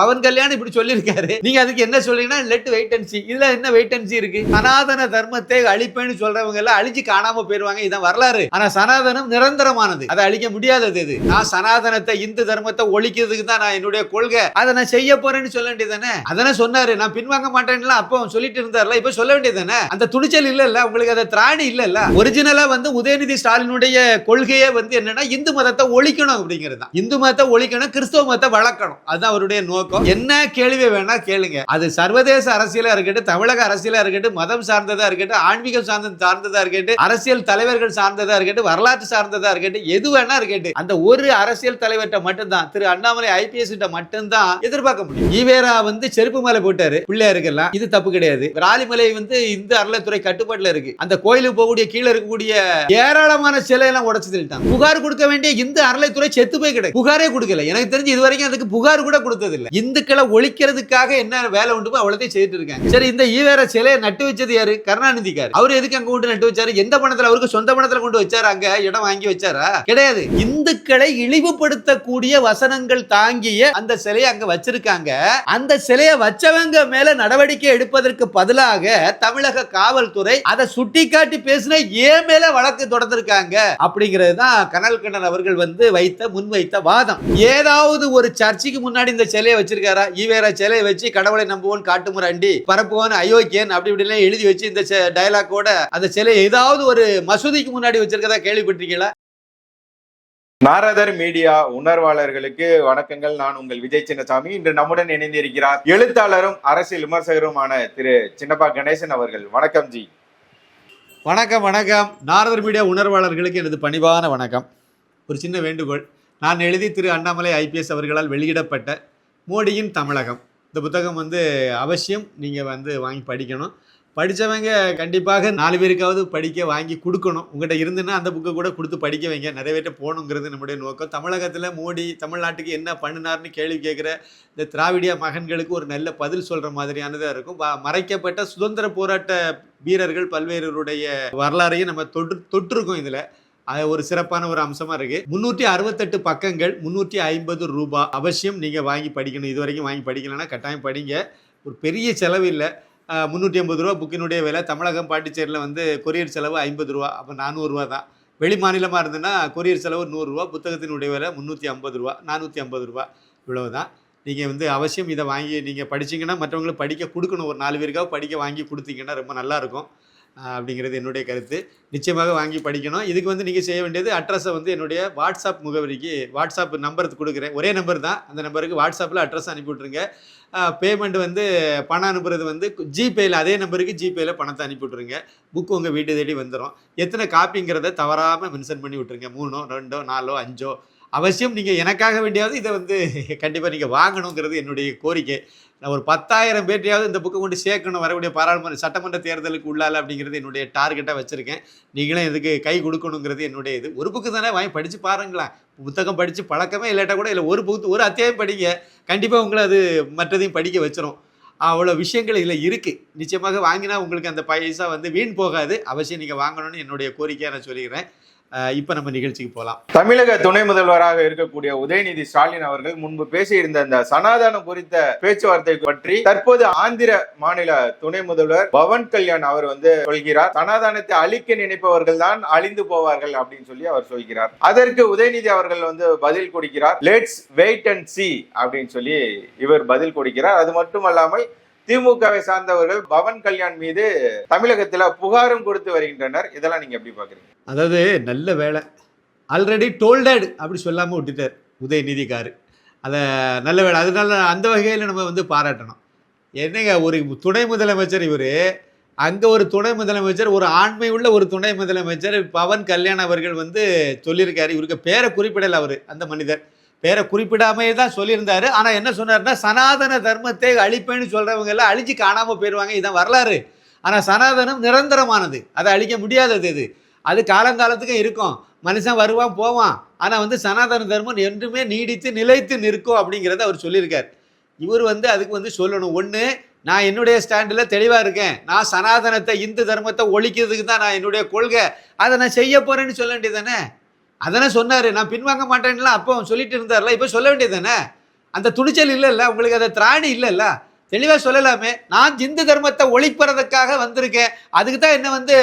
பவன் கல்யாணம் இப்படி சொல்லியிருக்காரு. நீங்க அதுக்கு என்ன சொல்றீங்கன்னா லெட் வெயிட் அண்ட் சி இதுல என்ன வெயிட் அண்ட் சி இருக்கு? சனாதன தர்மத்தை அழிப்பேன்னு சொல்றவங்க எல்லாம் அழிச்சு காணாம போயிருவாங்க. இதான் வரலாறு. ஆனா சனாதனம் நிரந்தரமானது. அதை அழிக்க முடியாதது இது. நான் சனாதனத்தை இந்து தர்மத்தை ஒழிக்கிறதுக்கு தான் நான் என்னுடைய கொள்கை. அதை நான் செய்ய போறேன்னு சொல்ல வேண்டியதானே அதனை சொன்னாரு. நான் பின்வாங்க மாட்டேன்லாம் அப்போ அவன் சொல்லிட்டு இருந்தார்ல. இப்ப சொல்ல வேண்டியதானே அந்த துணிச்சல் இல்ல இல்ல உங்களுக்கு அதை திராணி இல்ல இல்ல ஒரிஜினலா வந்து உதயநிதி ஸ்டாலினுடைய கொள்கையே வந்து என்னன்னா இந்து மதத்தை ஒழிக்கணும் அப்படிங்கிறது தான். இந்து மதத்தை ஒழிக்கணும் கிறிஸ்தவ மதத்தை வளர்க்கணும். அதுதான் அவருடைய நோக்கம். என்ன கேள்வி வேணா கேளுங்க. அது சர்வதேச அரசியலா இருக்கட்டும் தமிழக அரசியலா இருக்கட்டும் மதம் சார்ந்ததா இருக்கட்டும் ஆன்மீகம் சார்ந்த சார்ந்ததா இருக்கட்டும் அரசியல் தலைவர்கள் சார்ந்ததா இருக்கட்டும் வரலாற்று சார்ந்ததா இருக்கட்டும் எது வேணா இருக்கட்டும். அந்த ஒரு அரசியல் தலைவர்கிட்ட மட்டும்தான் திரு அண்ணாமலை ஐபிஎஸ் கிட்ட மட்டும்தான் எதிர்பார்க்க முடியும். ஈவேரா வந்து செருப்பு மேல போட்டாரு. பிள்ளையாருக்கெல்லாம் இது தப்பு கிடையாது. ராலிமலை வந்து இந்த அறநிலைத்துறை கட்டுப்பாட்டுல இருக்கு. அந்த கோயிலுக்கு போகக்கூடிய கீழே இருக்கக்கூடிய ஏராளமான சிலை எல்லாம் உடச்சு தள்ளிட்டாங்க. புகார் கொடுக்க வேண்டிய இந்த அறநிலைத்துறை செத்து போய் கிடையாது புகாரே கொடுக்கல. எனக்கு தெரிஞ்சு இது வரைக்கும் அதுக்கு புகார் கூட கொடுத்தது இல்லை இந்துக்களை ஒழிக்கிறதுக்காக என்ன வேலை உண்டுமோ அவ்வளோத்தையும் செய்துட்டு இருக்காங்க. சரி இந்த ஈவேர சிலையை நட்டு வச்சது யாரு? கருணாநிதிக்காரு அவர் எதுக்கு அங்க கொண்டு நட்டு வச்சாரு? எந்த பணத்துல அவருக்கு சொந்த பணத்துல கொண்டு வச்சாரு? அங்க இடம் வாங்கி வச்சாரா? கிடையாது. இந்துக்களை இழிவுபடுத்தக்கூடிய வசனங்கள் தாங்கிய அந்த சிலையை அங்க வச்சிருக்காங்க. அந்த சிலையை வச்சவங்க மேல நடவடிக்கை எடுப்பதற்கு பதிலாக தமிழக காவல்துறை அதை சுட்டிக்காட்டி பேசின ஏன் மேல வழக்கு தொடர்ந்திருக்காங்க. அப்படிங்கிறது தான் கனல் கண்ணன் அவர்கள் வந்து வைத்த முன்வைத்த வாதம். ஏதாவது ஒரு சர்ச்சைக்கு முன்னாடி இந்த சிலையை வச்சிருக்காரா? ஈவேரா சிலையை வச்சு கடவுளை நம்புவோன் காட்டுமுராண்டி பரப்புவோன் அயோக்கியன் அப்படி இப்படிலாம் எழுதி வச்சு இந்த டயலாக்கோட அந்த சிலையை ஏதாவது ஒரு மசூதிக்கு முன்னாடி வச்சிருக்கதா கேள்விப்பட்டிருக்கீங்களா? நாரதர் மீடியா உணர்வாளர்களுக்கு வணக்கங்கள். நான் உங்கள் விஜய் சின்னசாமி. இன்று நம்முடன் இணைந்திருக்கிறார் எழுத்தாளரும் அரசியல் விமர்சகருமான திரு சின்னப்பா கணேசன் அவர்கள். வணக்கம் ஜி. வணக்கம் வணக்கம். நாரதர் மீடியா உணர்வாளர்களுக்கு எனது பணிவான வணக்கம். ஒரு சின்ன வேண்டுகோள். நான் எழுதி திரு அண்ணாமலை ஐபிஎஸ் அவர்களால் வெளியிடப்பட்ட மோடியின் தமிழகம். இந்த புத்தகம் வந்து அவசியம். நீங்கள் வந்து வாங்கி படிக்கணும். படித்தவங்க கண்டிப்பாக நாலு பேருக்காவது படிக்க வாங்கி கொடுக்கணும். உங்கள்கிட்ட இருந்துன்னா அந்த புக்கை கூட கொடுத்து படிக்க வைங்க. நிறைய பேர்ட்ட போகணுங்கிறது நம்முடைய நோக்கம். தமிழகத்தில் மோடி தமிழ்நாட்டுக்கு என்ன பண்ணினார்னு கேள்வி கேட்குற இந்த திராவிடிய மகன்களுக்கு ஒரு நல்ல பதில் சொல்கிற மாதிரியானதாக இருக்கும். மறைக்கப்பட்ட சுதந்திர போராட்ட வீரர்கள் பல்வேறுடைய வரலாறையும் நம்ம தொற்று தொட்டிருக்கோம் இதில். அது ஒரு சிறப்பான ஒரு அம்சமாக இருக்குது முந்நூற்றி அறுபத்தெட்டு பக்கங்கள் முந்நூற்றி ஐம்பது ரூபாய் அவசியம் நீங்கள் வாங்கி படிக்கணும். இது வரைக்கும் வாங்கி படிக்கலைன்னா கட்டாயம் படிங்க. ஒரு பெரிய செலவு இல்லை. முந்நூற்றி ஐம்பது ரூபா புக்கினுடைய விலை தமிழகம் பாண்டிச்சேரியில் வந்து கொரியர் செலவு ஐம்பது ரூபா அப்போ நானூறுரூவா தான். வெளி மாநிலமாக இருந்ததுன்னா கொரியர் செலவு நூறுரூவா புத்தகத்தினுடைய விலை முந்நூற்றி ஐம்பது ரூபா நானூற்றி ஐம்பது ரூபா இவ்வளவு தான் நீங்கள் வந்து அவசியம் இதை வாங்கி நீங்கள் படிச்சீங்கன்னா மற்றவங்களுக்கு படிக்க கொடுக்கணும். ஒரு நாலு பேருக்காக படிக்க வாங்கி கொடுத்தீங்கன்னா ரொம்ப நல்லாயிருக்கும் அப்படிங்கிறது என்னுடைய கருத்து. நிச்சயமாக வாங்கி படிக்கணும். இதுக்கு வந்து நீங்கள் செய்ய வேண்டியது அட்ரஸை வந்து என்னுடைய வாட்ஸ்அப் முகவரிக்கு வாட்ஸ்அப் நம்பர் கொடுக்குறேன். ஒரே நம்பர் தான். அந்த நம்பருக்கு வாட்ஸ்அப்பில் அட்ரஸ் அனுப்பி விட்ருங்க பேமெண்ட் வந்து பணம் அனுப்புறது வந்து ஜிபேயில் அதே நம்பருக்கு ஜிபேயில் பணத்தை அனுப்பி விட்ருங்க புக்கு உங்கள் வீட்டு தேடி வந்துடும் எத்தனை காப்பிங்கிறத தவறாமல் மென்ஷன் பண்ணி விட்ருங்க மூணோ ரெண்டோ நாலோ அஞ்சோ அவசியம் நீங்கள் எனக்காக வேண்டியாவது இதை வந்து கண்டிப்பாக நீங்கள் வாங்கணுங்கிறது என்னுடைய கோரிக்கை. நான் ஒரு பத்தாயிரம் பேர்ட்டையாவது இந்த புக்கை கொண்டு சேர்க்கணும் வரக்கூடிய பாராளுமன்ற சட்டமன்ற தேர்தலுக்கு உள்ளால அப்படிங்கிறது என்னுடைய டார்கெட்டாக வச்சுருக்கேன். நீங்களும் இதுக்கு கை கொடுக்கணுங்கிறது என்னுடைய இது. ஒரு புக்கு தானே வாங்கி படித்து பாருங்களேன். புத்தகம் படித்து பழக்கமே இல்லாட்டா கூட இல்லை ஒரு புக்கு ஒரு அத்தியாயம் படிங்க. கண்டிப்பாக உங்களை அது மற்றதையும் படிக்க வச்சிரும். அவ்வளோ விஷயங்கள் இதில் இருக்குது நிச்சயமாக வாங்கினா உங்களுக்கு அந்த பைசா வந்து வீண் போகாது. அவசியம் நீங்கள் வாங்கணும்னு என்னுடைய கோரிக்கையாக நான் சொல்லிக்கிறேன். இப்போ நம்ம நிகழ்ச்சிக்கு போகலாம் தமிழக துணை முதல்வராக இருக்கக்கூடிய உதயநிதி ஸ்டாலின் அவர்கள் முன்பு பேசியிருந்த அந்த சனாதனம் குறித்த பேச்சுவார்த்தை பற்றி தற்போது ஆந்திர மாநில துணை முதல்வர் பவன் கல்யாண் அவர் வந்து சொல்கிறார் சனாதனத்தை அழிக்க நினைப்பவர்கள் தான் அழிந்து போவார்கள் அப்படின்னு சொல்லி அவர் சொல்கிறார். அதற்கு உதயநிதி அவர்கள் வந்து பதில் கொடுக்கிறார் லெட்ஸ் வெயிட் அண்ட் சி அப்படின்னு சொல்லி இவர் பதில் கொடுக்கிறார். அது மட்டுமல்லாமல் திமுகவை சார்ந்தவர்கள் பவன் கல்யாண் மீது தமிழகத்தில் புகாரும் கொடுத்து வருகின்றனர். இதெல்லாம் நீங்க எப்படி பாக்குறீங்க? அதாவது நல்ல வேலை. ஆல்ரெடி டோல்டட் அப்படி சொல்லாமல் விட்டுட்டார் உதயநிதிக்காரு. அதை நல்ல வேலை. அதனால அந்த வகையில் நம்ம வந்து பாராட்டணும். என்னங்க ஒரு துணை முதலமைச்சர் இவர் அங்கே ஒரு துணை முதலமைச்சர் ஒரு ஆண்மை உள்ள ஒரு துணை முதலமைச்சர் பவன் கல்யாண் அவர்கள் வந்து சொல்லியிருக்காரு. இவருக்கு பேரை குறிப்பிடலை அவர் அந்த மனிதர். பேரை குறிப்பிடாமையே தான் சொல்லியிருந்தாரு. ஆனால் என்ன சொன்னார்னா சனாதன தர்மத்தை அழிப்பேன்னு சொல்கிறவங்க எல்லாம் அழிஞ்சு காணாமல் போயிடுவாங்க இதான் வரலாறு. ஆனால் சனாதனம் நிரந்தரமானது. அதை அழிக்க முடியாதது இது. அது காலங்காலத்துக்கும் இருக்கும். மனுஷன் வருவான் போவான். ஆனால் வந்து சனாதன தர்மம் என்றுமே நீடித்து நிலைத்து நிற்கும் அப்படிங்கிறத அவர் சொல்லியிருக்கார். இவர் வந்து அதுக்கு வந்து சொல்லணும். ஒன்று நான் என்னுடைய ஸ்டாண்டில் தெளிவாக இருக்கேன். நான் சனாதனத்தை இந்து தர்மத்தை ஒழிக்கிறதுக்கு தான் நான் என்னுடைய கொள்கை. அதை நான் செய்ய போகிறேன்னு சொல்ல வேண்டியதானே அதனை சொன்னார். நான் பின்வாங்க மாட்டேன்லாம் அப்போ சொல்லிட்டு இருந்தார்ல. இப்போ சொல்ல வேண்டியது தானே அந்த துணிச்சல் இல்லைல்ல? உங்களுக்கு அந்த திராணி இல்லைல்ல? தெளிவாக சொல்லலாமே. நான் இந்து தர்மத்தை ஒழிப்பறதுக்காக வந்திருக்கேன். அதுக்கு தான் என்ன வந்து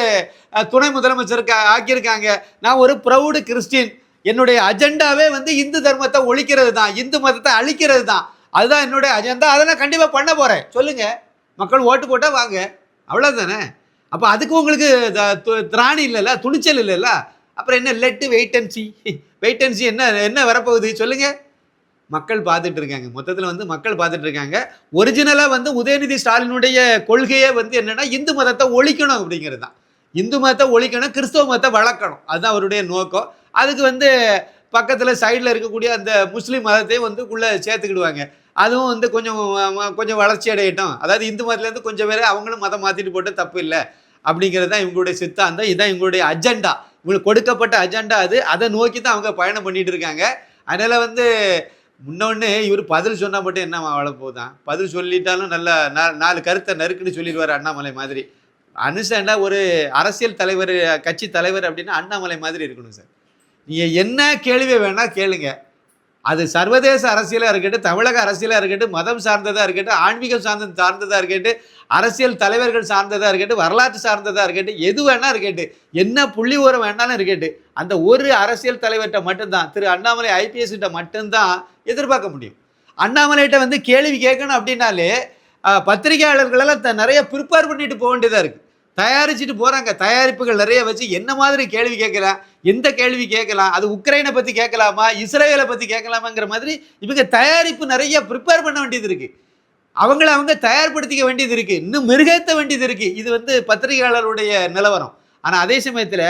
துணை முதலமைச்சருக்கா ஆக்கியிருக்காங்க. நான் ஒரு ப்ரௌடு கிறிஸ்டின். என்னுடைய அஜெண்டாவே வந்து இந்து தர்மத்தை ஒழிக்கிறது தான் இந்து மதத்தை அழிக்கிறது தான் அதுதான் என்னுடைய அஜெண்டா. அதை நான் கண்டிப்பாக பண்ண போகிறேன் சொல்லுங்கள் மக்கள் ஓட்டு போட்டால் வாங்க. அவ்வளோதானே அப்போ அதுக்கு உங்களுக்கு த- து- திராணி இல்லைல்ல? துணிச்சல் இல்லைல்ல? அப்புறம் என்ன let wait and see wait and see என்ன என்ன வரப்போகுது? சொல்லுங்க. மக்கள் பார்த்துட்டு இருக்காங்க. மொத்தத்தில் வந்து மக்கள் பார்த்துட்டு இருக்காங்க. ஒரிஜினலாக வந்து உதயநிதி ஸ்டாலினுடைய கொள்கையே வந்து என்னன்னா இந்து மதத்தை ஒழிக்கணும் அப்படிங்கிறது தான். இந்து மதத்தை ஒழிக்கணும் கிறிஸ்தவ மதத்தை வளர்க்கணும். அதுதான் அவருடைய நோக்கம். அதுக்கு வந்து பக்கத்தில் சைடில் இருக்கக்கூடிய அந்த முஸ்லீம் மதத்தையும் வந்து உள்ளே சேர்த்துக்கிடுவாங்க. அதுவும் வந்து கொஞ்சம் கொஞ்சம் வளர்ச்சி அடையட்டும். அதாவது இந்து மதத்துலேருந்து கொஞ்சம் பேர் அவங்களும் மதம் மாற்றிட்டு போட்டு தப்பு இல்லை. அப்படிங்கிறது தான் இவங்களுடைய சித்தாந்தம். இதுதான் இவங்களுடைய அஜெண்டா இவங்களுக்கு கொடுக்கப்பட்ட அஜெண்டா அது. அதை நோக்கி தான் அவங்க பயணம் பண்ணிட்டு இருக்காங்க. அதனால் வந்து முன்னொன்று இவர் பதில் சொன்னால் மட்டும் என்ன அவ்வளோ போகுதான் பதில் சொல்லிட்டாலும் நல்லா நாலு கருத்தை நறுக்குன்னு சொல்லிடுவார் அண்ணாமலை மாதிரி. அனுசண்டா ஒரு அரசியல் தலைவர் கட்சி தலைவர் அப்படின்னா அண்ணாமலை மாதிரி இருக்கணும் சார். நீங்கள் என்ன கேள்வி வேணால் கேளுங்க. அது சர்வதேச அரசியலாக இருக்கட்டும் தமிழக அரசியலாக இருக்கட்டும் மதம் சார்ந்ததாக இருக்கட்டும் ஆன்மீகம் சார்ந்த சார்ந்ததாக இருக்கட்டும் அரசியல் தலைவர்கள் சார்ந்ததாக இருக்கட்டும் வரலாற்று சார்ந்ததாக இருக்கட்டும் எது வேணால் இருக்கட்டும் என்ன புள்ளி உரம் வேணாலும் இருக்கட்டும் அந்த ஒரு அரசியல் தலைவர்கிட்ட மட்டும்தான் திரு அண்ணாமலை ஐபிஎஸ்கிட்ட மட்டும்தான் எதிர்பார்க்க முடியும். அண்ணாமலைகிட்ட வந்து கேள்வி கேட்கணும் அப்படின்னாலே பத்திரிகையாளர்களெல்லாம் த- நிறைய ப்ரிப்பேர் பண்ணிட்டு போக வேண்டியதாக இருக்குது தயாரிச்சுட்டு போகிறாங்க தயாரிப்புகள் நிறைய வச்சு என்ன மாதிரி கேள்வி கேட்கலாம் எந்த கேள்வி கேட்கலாம் அது உக்ரைனை பற்றி கேட்கலாமா? இஸ்ரேலை பற்றி கேட்கலாமாங்கிற மாதிரி இவங்க தயாரிப்பு நிறைய ப்ரிப்பேர் பண்ண வேண்டியது இருக்குது அவங்கள அவங்க தயார்படுத்திக்க வேண்டியது இருக்குது இன்னும் மிருகத்த வேண்டியது இருக்குது இது வந்து பத்திரிகையாளருடைய நிலவரம். ஆனால் அதே சமயத்தில்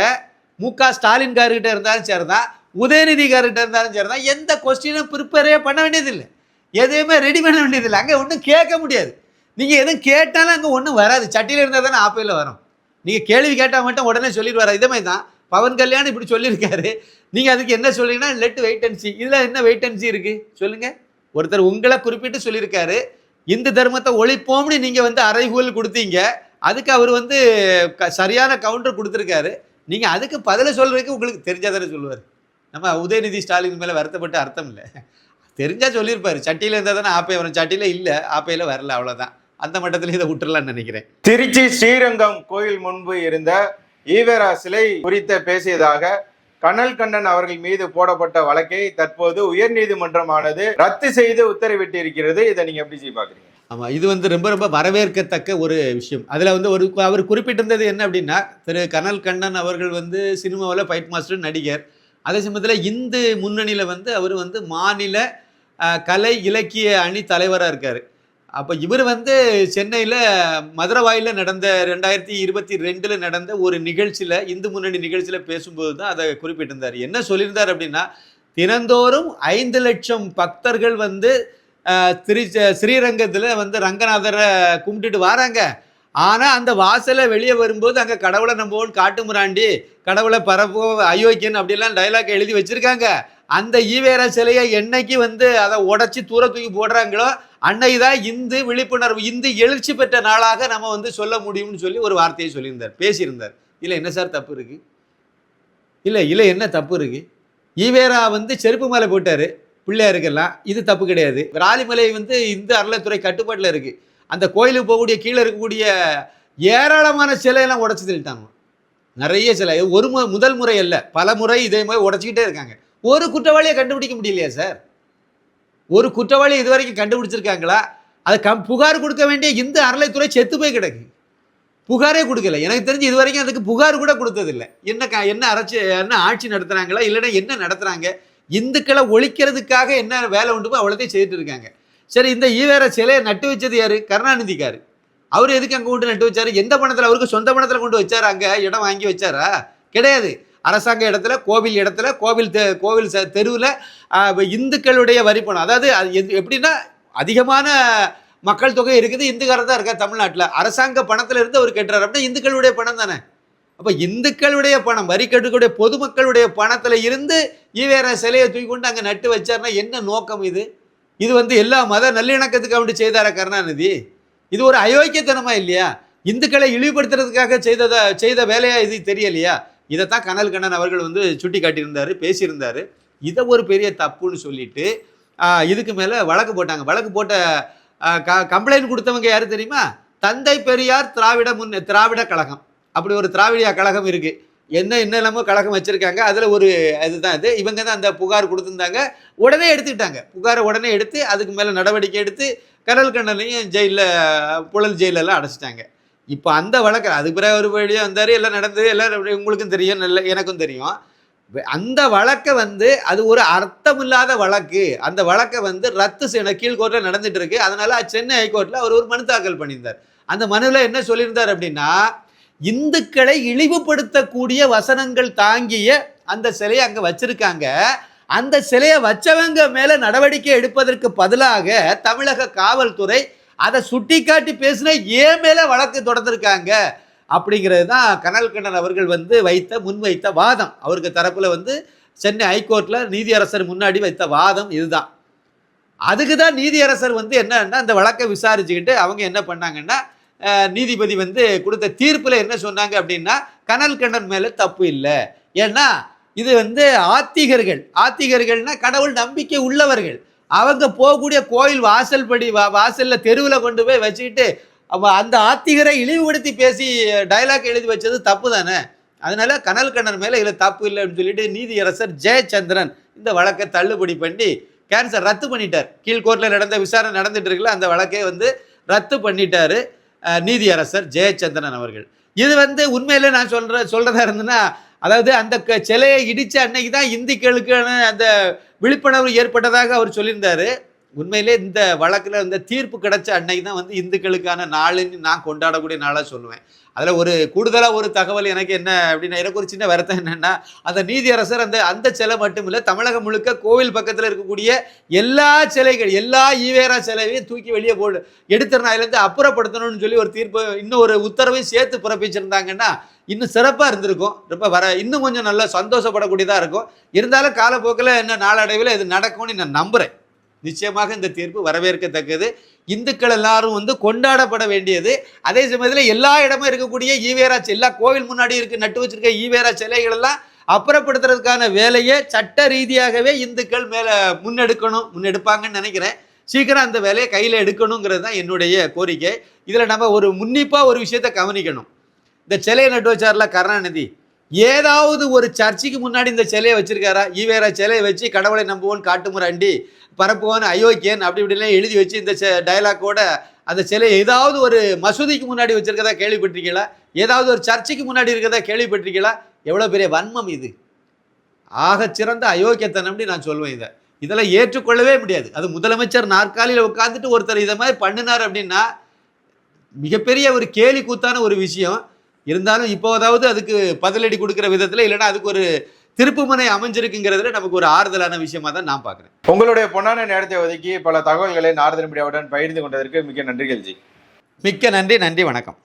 மு க ஸ்டாலின் கார்கிட்ட இருந்தாலும் சரி தான் உதயநிதி கார்கிட்ட இருந்தாலும் சரிதான் எந்த கொஸ்டினும் ப்ரிப்பேரே பண்ண வேண்டியதில்லை. எதையுமே ரெடி பண்ண வேண்டியதில்லை. அங்கே ஒன்றும் கேட்க முடியாது. நீங்கள் எதுவும் கேட்டாலும் அங்கே ஒன்றும் வராது. சட்டியில் இருந்தால் தானே ஆப்பையில் வரும். நீங்கள் கேள்வி கேட்டால் மட்டும் உடனே சொல்லிடுவார். இதே மாதிரி தான். பவன் கல்யாணம் இப்படி சொல்லியிருக்காரு. நீங்கள் அதுக்கு என்ன சொல்றீங்கன்னா லெட் வெயிட்டன்சி இதில் என்ன வெயிட்டன்சி இருக்குது சொல்லுங்கள் ஒருத்தர் உங்களை குறிப்பிட்டு சொல்லியிருக்காரு. இந்து தர்மத்தை ஒழிப்போம்னு நீங்கள் வந்து அறைகூல் கொடுத்தீங்க. அதுக்கு அவர் வந்து க சரியான கவுண்டர் கொடுத்துருக்காரு. நீங்கள் அதுக்கு பதிலை சொல்கிறதுக்கு உங்களுக்கு தெரிஞ்சாதானே சொல்லுவார். நம்ம உதயநிதி ஸ்டாலின் மேலே வருத்தப்பட்டு அர்த்தம் இல்லை. தெரிஞ்சால் சொல்லியிருப்பார். சட்டியில் இருந்தால் தானே ஆப்பே வரும். சட்டியில் இல்லை ஆப்பையில் வரல அவ்வளோதான் அந்த மட்டத்தில் இதை விட்டுறலாம்னு நினைக்கிறேன். திருச்சி ஸ்ரீரங்கம் கோயில் முன்பு இருந்த ஈவேரா சிலை குறித்த பேசியதாக கனல் கண்ணன் அவர்கள் மீது போடப்பட்ட வழக்கை தற்போது உயர்நீதிமன்றமானது ரத்து செய்து உத்தரவிட்டிருக்கிறது. இதை நீங்க எப்படி செய்ய பாக்குறீங்க? ஆமாம் இது வந்து ரொம்ப ரொம்ப வரவேற்கத்தக்க ஒரு விஷயம். அதில் வந்து ஒரு அவர் குறிப்பிட்டிருந்தது என்ன அப்படின்னா திரு கனல் கண்ணன் அவர்கள் வந்து சினிமாவில் ஃபைட் மாஸ்டர் நடிகர். அதே சமயத்தில் இந்து முன்னணியில் வந்து அவர் வந்து மாநில கலை இலக்கிய அணி தலைவராக இருக்கார். அப்போ இவர் வந்து சென்னையில் மதுரவாயில் நடந்த ரெண்டாயிரத்தி இருபத்தி ரெண்டில் நடந்த ஒரு நிகழ்ச்சியில் இந்து முன்னணி நிகழ்ச்சியில் பேசும்போது தான் அதை குறிப்பிட்டிருந்தார். என்ன சொல்லியிருந்தார் அப்படின்னா தினந்தோறும் ஐந்து லட்சம் பக்தர்கள் வந்து அஹ், திரு ஸ்ரீரங்கத்தில் வந்து ரங்கநாதரை கும்பிட்டுட்டு வராங்க. ஆனால் அந்த வாசலை வெளியே வரும்போது அங்கே கடவுளை நம்போன்னு காட்டு முராண்டி கடவுளை பரப்போ அயோக்கியன் அப்படிலாம் டைலாக் எழுதி வச்சுருக்காங்க. அந்த ஈவேரா சிலையை என்னைக்கு வந்து அதை உடைச்சி தூர தூக்கி போடுறாங்களோ அன்னைக்கு தான் இந்து விழிப்புணர்வு இந்து எழுச்சி பெற்ற நாளாக நம்ம வந்து சொல்ல முடியும்னு சொல்லி ஒரு வார்த்தையை சொல்லியிருந்தார் பேசியிருந்தார். இல்லை என்ன சார் தப்பு இருக்கு? இல்லை இல்லை என்ன தப்பு இருக்கு? ஈவேரா வந்து செருப்பு மேலே போட்டார் பிள்ளையாருக்கெல்லாம். இது தப்பு கிடையாது. ராலிமலை வந்து இந்து அறநிலைத்துறை கட்டுப்பாட்டில் இருக்குது அந்த கோயிலுக்கு போகக்கூடிய கீழே இருக்கக்கூடிய ஏராளமான சிலையெல்லாம் உடச்சி தள்ளிட்டாங்க. நிறைய சிலை. ஒரு மு முதல் முறை அல்ல. பல முறை இதே மாதிரி உடச்சிக்கிட்டே இருக்காங்க. ஒரு குற்றவாளியை கண்டுபிடிக்க முடியலையா சார்? ஒரு குற்றவாளி இது வரைக்கும் கண்டுபிடிச்சிருக்காங்களா? அது கம் புகார் கொடுக்க வேண்டிய இந்து அறநிலைத்துறை செத்து போய் கிடக்கு. புகாரே கொடுக்கல. எனக்கு தெரிஞ்சு இது வரைக்கும் அதுக்கு புகார் கூட கொடுத்ததில்லை. என்ன க என்ன அரசு என்ன ஆட்சி நடத்துகிறாங்களா இல்லைன்னா என்ன நடத்துகிறாங்க இந்துக்களை ஒழிக்கிறதுக்காக என்ன வேலை உண்டுமோ அவ்வளோத்தையும் செய்துட்டு இருக்காங்க. சரி இந்த ஈவேர சிலையை நட்டு வச்சது யார்? கருணாநிதிக்காரு. அவர் எதுக்கு அங்கே கொண்டு நட்டு வச்சார்? எந்த பணத்தில்? அவருக்கு சொந்த பணத்தில் கொண்டு வச்சார் அங்கே? இடம் வாங்கி வச்சாரா? கிடையாது. அரசாங்க இடத்துல கோவில் இடத்துல கோவில் தெ கோவில் தெருவில் இந்துக்களுடைய வரிப்பணம் அதாவது அது எப்படின்னா அதிகமான மக்கள் தொகை இருக்குது இந்துக்காரர் தான் இருக்கா தமிழ்நாட்டில். அரசாங்க பணத்தில் இருந்து அவர் கட்டுறாரு. அப்படின்னா இந்துக்களுடைய பணம் தானே? அப்போ இந்துக்களுடைய பணம் வரி கட்டுக்கூடிய பொதுமக்களுடைய பணத்தில் இருந்து ஈவேர சிலையை தூக்கி கொண்டு அங்கே நட்டு வச்சாருன்னா என்ன நோக்கம் இது? இது வந்து எல்லா மத நல்லிணக்கத்துக்கு அப்படி செய்தார கருணாநிதி? இது ஒரு அயோக்கியத்தனமா இல்லையா? இந்துக்களை இழிவுபடுத்துறதுக்காக செய்ததா செய்த வேலையா இது தெரியலையா? இதைத்தான் கனல் கண்ணன் அவர்கள் வந்து சுட்டி காட்டியிருந்தார் பேசியிருந்தார். இதை ஒரு பெரிய தப்புன்னு சொல்லிட்டு இதுக்கு மேலே வழக்கு போட்டாங்க. வழக்கு போட்ட க கம்ப்ளைண்ட் கொடுத்தவங்க யாரு தெரியுமா? தந்தை பெரியார் திராவிட முன் திராவிட கழகம். அப்படி ஒரு திராவிடியா கழகம் இருக்குது என்ன என்னெல்லாமோ கழகம் வச்சுருக்காங்க. அதில் ஒரு இதுதான் இது. இவங்க தான் அந்த புகார் கொடுத்துருந்தாங்க. உடனே எடுத்துக்கிட்டாங்க. புகாரை உடனே எடுத்து அதுக்கு மேலே நடவடிக்கை எடுத்து கடல் கண்ணனையும் ஜெயிலில் புழல் ஜெயிலெல்லாம் அடைச்சிட்டாங்க. இப்போ அந்த வழக்கில் அதுக்கு பிறகு ஒரு வழியாக வந்தார் எல்லாம் நடந்தது எல்லாம் உங்களுக்கும் தெரியும் நல்ல எனக்கும் தெரியும். அந்த வழக்கை வந்து அது ஒரு அர்த்தமில்லாத வழக்கு. அந்த வழக்கை வந்து ரத்து செய்யணும். கீழ்கோர்ட்டில் நடந்துட்டு இருக்கு அதனால சென்னை ஹைகோர்ட்டில் அவர் ஒரு மனு தாக்கல் பண்ணியிருந்தார். அந்த மனுவில் என்ன சொல்லியிருந்தார் அப்படின்னா இந்துக்களை இழிவுபடுத்தக்கூடிய வசனங்கள் தாங்கிய அந்த சிலையை அங்கே வச்சிருக்காங்க. அந்த சிலையை வச்சவங்க மேலே நடவடிக்கை எடுப்பதற்கு பதிலாக தமிழக காவல்துறை அதை சுட்டிக்காட்டி பேசின ஏன் மேலே வழக்கு தொடர்ந்துருக்காங்க? அப்படிங்கிறது தான் கனல் கண்ணன் அவர்கள் வந்து வைத்த முன்வைத்த வாதம். அவருக்கு தரப்பில் வந்து சென்னை ஹைகோர்ட்டில் நீதியரசர் முன்னாடி வைத்த வாதம் இதுதான். அதுக்கு தான் நீதியரசர் வந்து என்னன்னா அந்த வழக்கை விசாரிச்சுக்கிட்டு அவங்க என்ன பண்ணாங்கன்னா நீதிபதி வந்து கொடுத்த தீர்ப்பில் என்ன சொன்னாங்க அப்படின்னா கனல் கண்ணன் மேலே தப்பு இல்லை. ஏன்னா இது வந்து ஆத்திகர்கள். ஆத்திகர்கள்னா கடவுள் நம்பிக்கை உள்ளவர்கள். அவங்க போகக்கூடிய கோயில் வாசல் படி வா வாசலில் தெருவில் கொண்டு போய் வச்சுக்கிட்டு அப்போ அந்த ஆத்திகரை இழிவுபடுத்தி பேசி டயலாக் எழுதி வச்சது தப்பு தானே? அதனால கனல் கண்ணன் மேலே இதில் தப்பு இல்லைன்னு சொல்லிட்டு நீதியரசர் ஜெயச்சந்திரன் இந்த வழக்கை தள்ளுபடி பண்ணி கேன்சர் ரத்து பண்ணிட்டார். கீழ்கோர்ட்டில் நடந்த விசாரணை நடந்துட்டு இருக்குல்ல அந்த வழக்கை வந்து ரத்து பண்ணிட்டாரு நீதியரசர் ஜெயச்சந்திரன் அவர்கள். இது வந்து உண்மையிலே நான் சொல்கிற சொல்கிறதா இருந்ததுன்னா அதாவது அந்த க- சிலையை இடித்த அன்னைக்கு தான் இந்துக்களுக்கான அந்த விழிப்புணர்வு ஏற்பட்டதாக அவர் சொல்லியிருந்தாரு. உண்மையிலே இந்த வழக்கில் இந்த தீர்ப்பு கிடைச்ச அன்னைக்கு தான் வந்து இந்துக்களுக்கான நாளுன்னு நான் கொண்டாடக்கூடிய நாளாக சொல்லுவேன். அதில் ஒரு கூடுதலாக ஒரு தகவல் எனக்கு என்ன அப்படின்னா எனக்கு ஒரு சின்ன வருத்தம் என்னென்னா அந்த நீதியரசர் அந்த அந்த சிலை மட்டும் இல்லை தமிழகம் முழுக்க கோவில் பக்கத்தில் இருக்கக்கூடிய எல்லா சிலைகள் எல்லா ஈவேரா சிலையையும் தூக்கி வெளியே போடு எடுத்துறணும் அதுலேருந்து அப்புறப்படுத்தணும்னு சொல்லி ஒரு தீர்ப்பு இன்னும் ஒரு உத்தரவையும் சேர்த்து பிறப்பிச்சிருந்தாங்கன்னா இன்னும் சிறப்பாக இருந்திருக்கும். ரொம்ப வர இன்னும் கொஞ்சம் நல்லா சந்தோஷப்படக்கூடியதாக இருக்கும். இருந்தாலும் காலப்போக்கில் என்ன நாளடைவில் இது நடக்கும்னு நான் நம்புகிறேன் நிச்சயமாக இந்த தீர்ப்பு வரவேற்கத்தக்கது. இந்துக்கள் எல்லாரும் வந்து கொண்டாடப்பட வேண்டியது. அதே சமயத்தில் எல்லா இடமும் இருக்கக்கூடிய ஈவேரா எல்லா கோவில் முன்னாடி இருக்கு நட்டு வச்சிருக்க ஈவேரா சிலைகள் எல்லாம் அப்புறப்படுத்துறதுக்கான வேலையை சட்ட ரீதியாகவே இந்துக்கள் மேலே முன்னெடுக்கணும் முன்னெடுப்பாங்கன்னு நினைக்கிறேன். சீக்கிரம் அந்த வேலையை கையில் எடுக்கணுங்கிறது தான் என்னுடைய கோரிக்கை. இதில் நம்ம ஒரு முன்னிப்பாக ஒரு விஷயத்தை கவனிக்கணும். இந்த சிலையை நட்டு வச்சார்ல கருணாநிதி ஏதாவது ஒரு சர்ச்சைக்கு முன்னாடி இந்த சிலையை வச்சிருக்காரா? ஈவேரா சிலையை வச்சு கடவுளை நம்புவோன் காட்டுமுறாண்டி பரப்புவான் அயோக்கியன் அப்படி இப்படிலாம் எழுதி வச்சு இந்த டைலாக்கோட அந்த சிலையை ஏதாவது ஒரு மசூதிக்கு முன்னாடி வச்சிருக்கதா கேள்விப்பட்டிருக்கீங்களா? ஏதாவது ஒரு சர்ச்சுக்கு முன்னாடி இருக்கிறதா கேள்விப்பட்டிருக்கீங்களா? எவ்வளோ பெரிய வன்மம் இது. ஆகச் சிறந்த அயோக்கியத்தனம்னு நான் சொல்வேன் இதை. இதெல்லாம் ஏற்றுக்கொள்ளவே முடியாது. அது முதலமைச்சர் நாற்காலியில் உட்காந்துட்டு ஒருத்தர் இதை மாதிரி பண்ணினார் அப்படின்னா மிகப்பெரிய ஒரு கேலி கூத்தான ஒரு விஷயம். இருந்தாலும் இப்போதாவது அதுக்கு பதிலடி கொடுக்குற விதத்தில் இல்லைன்னா அதுக்கு ஒரு திருப்புமுனை அமைஞ்சிருக்குங்கிறதுல நமக்கு ஒரு ஆறுதலான விஷயமா தான் நான் பார்க்குறேன். உங்களுடைய பொன்னான நேரத்தை ஒதுக்கி பல தகவல்களை நாரதன் மீடியாவுடன் பகிர்ந்து கொண்டதற்கு மிக்க நன்றிகள் ஜி. மிக்க நன்றி நன்றி வணக்கம்.